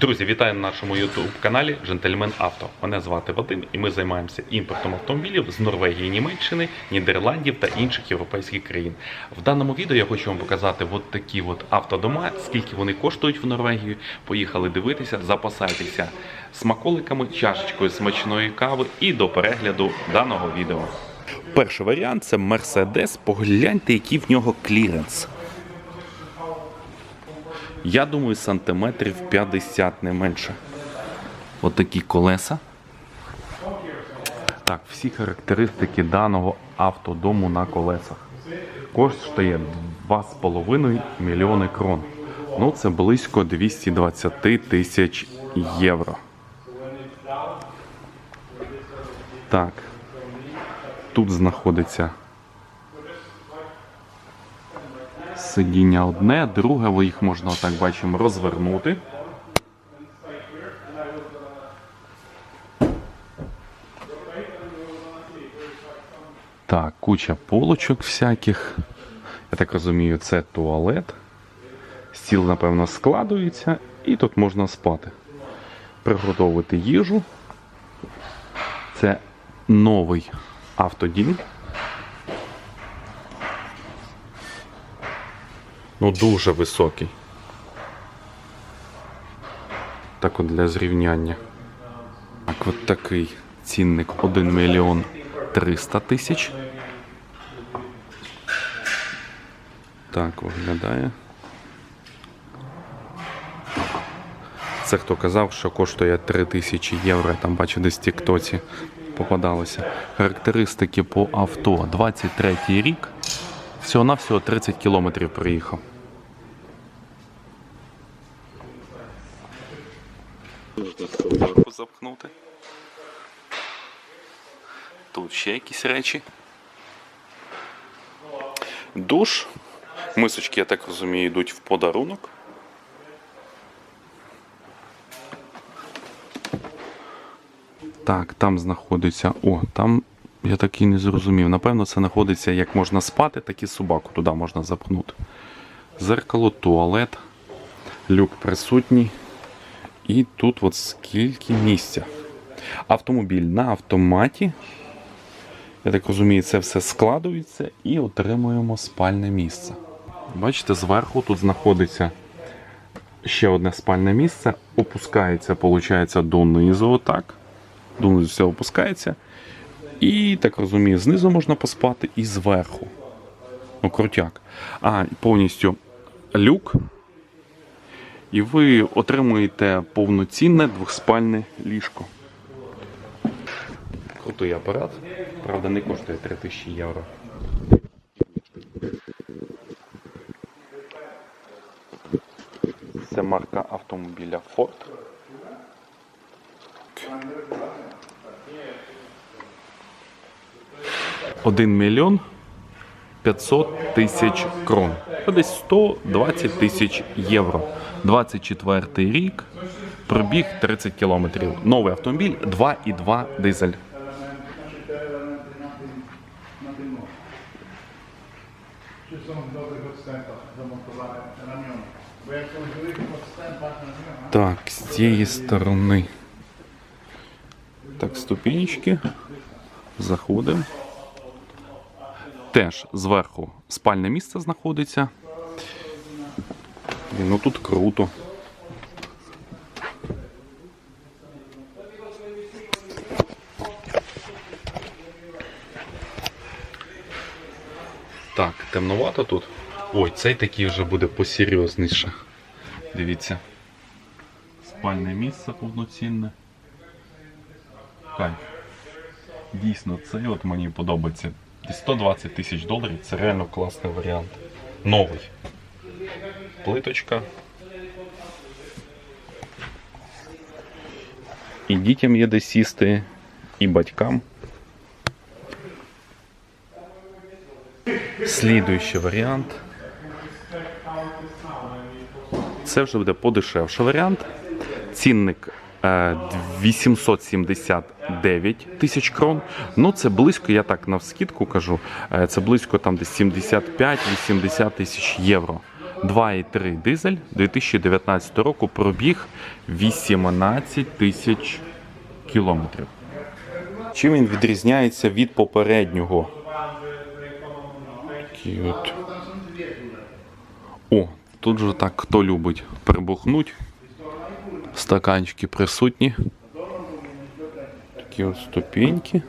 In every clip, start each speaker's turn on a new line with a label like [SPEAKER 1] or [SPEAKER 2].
[SPEAKER 1] Друзі, вітаю на нашому YouTube каналі Джентльмен Авто. Мене звати Вадим, і ми займаємося імпортом автомобілів з Норвегії, Німеччини, Нідерландів та інших європейських країн. В даному відео я хочу вам показати от такі от автодома, скільки вони коштують в Норвегії. Поїхали дивитися, запасайтеся смаколиками, чашечкою смачної кави і до перегляду даного відео. Перший варіант це Mercedes. Погляньте, який в нього кліренс. Я думаю, сантиметрів 50 не менше. От колеса. Так, всі характеристики даного автодому на колесах. Коштує 2,5 мільйони крон. Ну, це близько 220 тисяч євро. Так. Тут знаходиться сидіння одне, друге, ви їх можна, так бачимо, розвернути. Так, куча полочок всяких. Я так розумію, це туалет. Стіл, напевно, складується, і тут можна спати. Приготовити їжу. Це новий автодім. Ну, дуже високий. Так от для зрівняння. Так, от такий цінник 1 мільйон 300 тисяч. Так виглядає. Це хто казав, що коштує 3 тисячі євро. Я там бачу десь Тіктоці попадалося. Характеристики по авто 23 рік. Всього на всього 30 кілометрів проїхав. Запхнути. Тут ще якісь речі. Душ. Мисочки, я так розумію, йдуть в подарунок. Так, там знаходиться. О, там я так і не зрозумів. Напевно, це знаходиться, як можна спати, так і собаку туди можна запхнути. Зеркало, туалет, люк присутній. І тут от скільки місця. Автомобіль на автоматі. Я так розумію, це все складується і отримуємо спальне місце. Бачите, зверху тут знаходиться ще одне спальне місце. Опускається, виходить, донизу. Отак. Донизу все опускається. І так розумію, знизу можна поспати і зверху. Ну, крутяк. А, повністю люк. І ви отримуєте повноцінне двохспальне ліжко. Крутий апарат. Правда, не коштує 3000 євро. Це марка автомобіля Ford. 1 мільйон 500 тисяч крон. Це десь 120 тисяч євро. 24 рік, пробіг 30 кілометрів. Новий автомобіль 2,2 дизель. Так, з цієї сторони. Так, ступінечки. Заходимо. Теж зверху спальне місце знаходиться. Блін, Ну тут круто. Так, темновато тут. Ой, цей такий вже буде посерйозніше. Дивіться. Спальне місце повноцінне. Кайф. Дійсно, цей от мені подобається. І 120 тисяч доларів це реально класний варіант. Новий. Плиточка. І дітям є де сісти, і батькам. Слідуючий варіант. Це вже буде подешевший варіант. Цінник е, 870 9 тисяч крон. Ну це близько, я так навскідку кажу, е, це близько там десь 75-80 тисяч євро. 2,3 дизель 2019 року пробіг 18 тисяч кілометрів. Чим він відрізняється від попереднього? От. О, тут же так хто любить прибухнуть. Стаканчики присутні. Такі от ступеньки.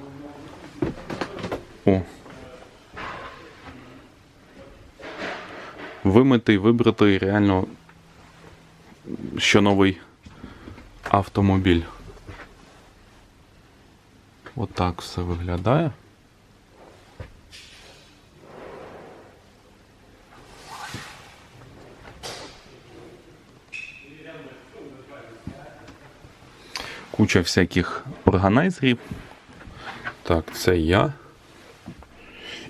[SPEAKER 1] О. Вимитий, вибритий реально що новий автомобіль. Отак все виглядає. Куча всяких органайзерів. Так, це я.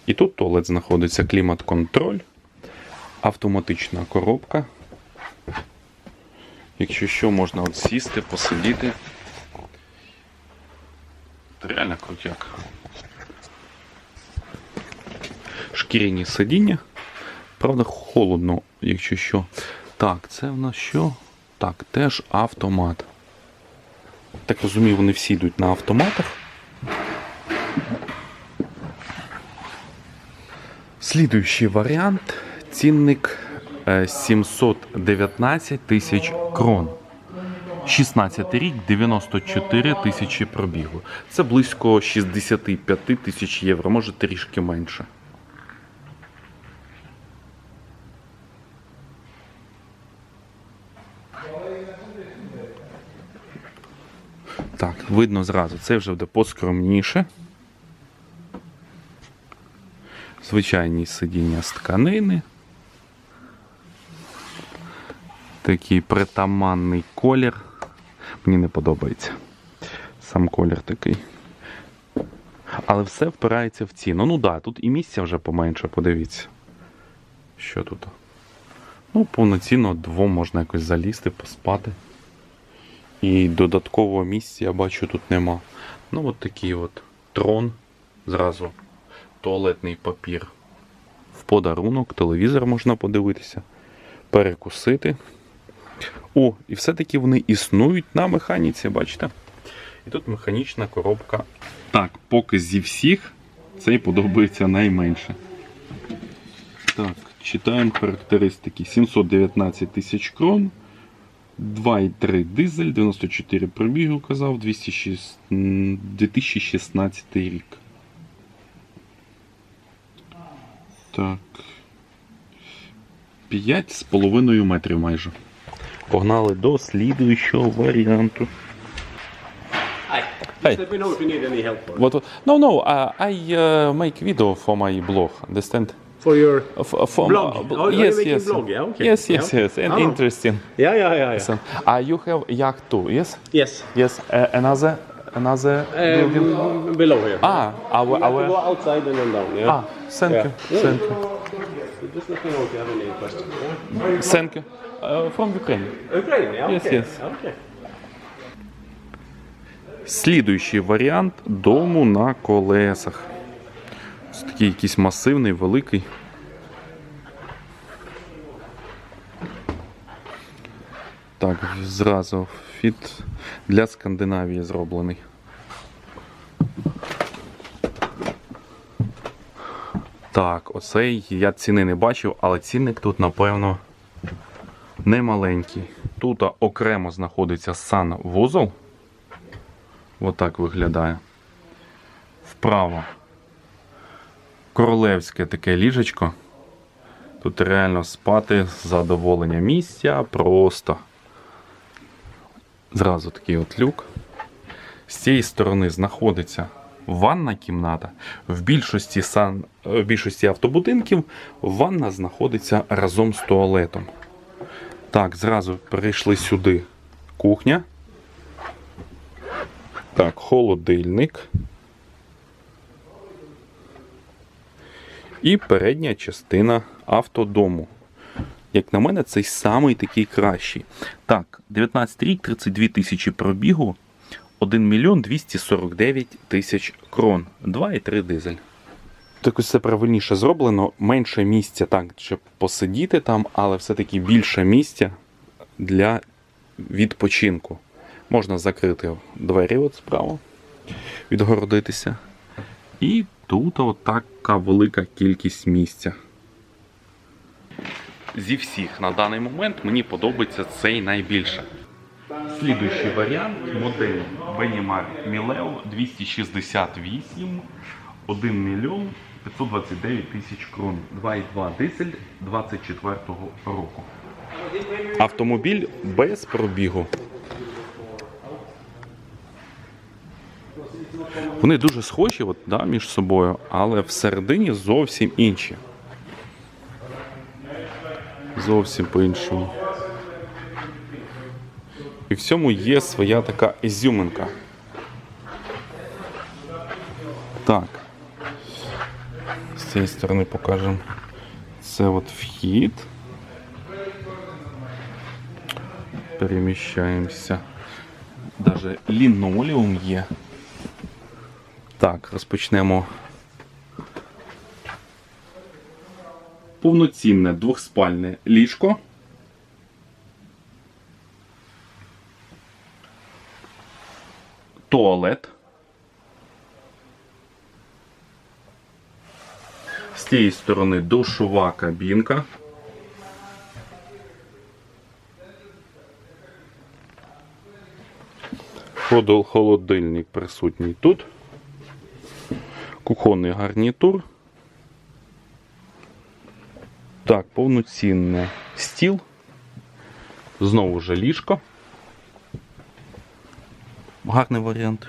[SPEAKER 1] І тут туалет знаходиться клімат-контроль, автоматична коробка. Якщо що, можна от сісти, посидіти. Це реально крутяк. Шкіряні сидіння. Правда, холодно, якщо що. Так, це в нас що? Так, теж автомат. Так розумію, вони всі йдуть на автоматах. Слідуючий варіант. Цінник е, 719 тисяч крон. 16 рік, 94 тисячі пробігу. Це близько 65 тисяч євро, може трішки менше. Так, видно зразу, це вже буде поскромніше. Звичайні сидіння з тканини. Такий притаманний колір. Мені не подобається. Сам колір такий. Але все впирається в ціну. Ну так, да, тут і місця вже поменше, подивіться. Що тут? Ну, повноцінно двом можна якось залізти, поспати. І додаткового місця я бачу тут нема. Ну, от такий от трон. Зразу туалетний папір. В подарунок, телевізор можна подивитися, перекусити. О, і все-таки вони існують на механіці, бачите? І тут механічна коробка. Так, поки зі всіх цей подобається найменше. Так, читаємо характеристики. 719 тисяч крон. 2,3 дизель, 94 пробігу, казав, 206, 2016 рік. Так. 5,5 метрів майже. Погнали до слідуючого варіанту.
[SPEAKER 2] Hi.
[SPEAKER 1] Hi.
[SPEAKER 2] Let me know if you need any help.
[SPEAKER 1] What? No, no, uh, I uh, make video for my blog. Understand?
[SPEAKER 2] For your
[SPEAKER 1] For, for
[SPEAKER 2] Blog? Oh,
[SPEAKER 1] yes, yes,
[SPEAKER 2] blog? Yeah, okay.
[SPEAKER 1] yes, yes,
[SPEAKER 2] Yeah.
[SPEAKER 1] yes, and
[SPEAKER 2] Oh.
[SPEAKER 1] interesting.
[SPEAKER 2] yeah, yeah, yeah, yeah.
[SPEAKER 1] So, uh, you have yacht too, yes,
[SPEAKER 2] yes.
[SPEAKER 1] yes. Uh, another, another.
[SPEAKER 2] Um, below here.
[SPEAKER 1] Ah, our,
[SPEAKER 2] to go outside and then down. Yeah.
[SPEAKER 1] Ah, thank
[SPEAKER 2] Yeah.
[SPEAKER 1] you,
[SPEAKER 2] Yeah.
[SPEAKER 1] thank you,
[SPEAKER 2] Just let me know if you have any questions. Yeah?
[SPEAKER 1] thank you. Uh, from Ukraine.
[SPEAKER 2] Ukraine. Yeah.
[SPEAKER 1] Yes,
[SPEAKER 2] Okay.
[SPEAKER 1] yes.
[SPEAKER 2] Okay.
[SPEAKER 1] Слідуючий варіант дому на колесах. Ось такий якийсь масивний, великий. Так, зразу фіт для Скандинавії зроблений. Так, оцей я ціни не бачив, але цінник тут, напевно, не маленький. Тут окремо знаходиться санвузол. Отак виглядає. Вправо. Королевське таке ліжечко. Тут реально спати з задоволення місця просто. Зразу такий от люк. З цієї сторони знаходиться ванна кімната. В більшості, сан... в більшості автобудинків ванна знаходиться разом з туалетом. Так, зразу перейшли сюди. Кухня. Так, холодильник. І передня частина автодому. Як на мене, цей самий такий кращий. Так, 19 рік, 32 тисячі пробігу, 1 мільйон 249 тисяч крон. 2,3 дизель. якось все правильніше зроблено. Менше місця так, щоб посидіти там, але все-таки більше місця для відпочинку. Можна закрити двері от справа, відгородитися. І тут от така велика кількість місця. Зі всіх на даний момент мені подобається цей найбільше. Слідуючий варіант модель Benimar Mileo 268 1 мільйон 529 тисяч крон. 2,2 дизель 24 року. Автомобіль без пробігу. Вони дуже схожі от, да, між собою, але всередині зовсім інші. Зовсім по-іншому. І в цьому є своя така ізюминка. Так. З цієї сторони покажемо. Це от вхід. Переміщаємося. Даже лінолеум є. Так, розпочнемо. Повноцінне двохспальне ліжко. туалет. З тієї сторони душова кабінка. Холодильник присутній тут. Кухонний гарнітур. Так, повноцінне стіл. Знову ж ліжко. Гарний варіант.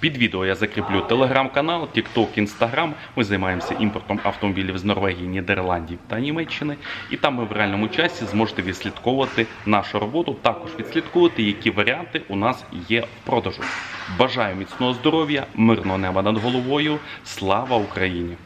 [SPEAKER 1] Під відео я закріплю телеграм-канал, TikTok, Instagram. Ми займаємося імпортом автомобілів з Норвегії, Нідерландів та Німеччини. І там ви в реальному часі зможете відслідковувати нашу роботу, також відслідковувати, які варіанти у нас є в продажу. Бажаю міцного здоров'я, мирного неба над головою. Слава Україні!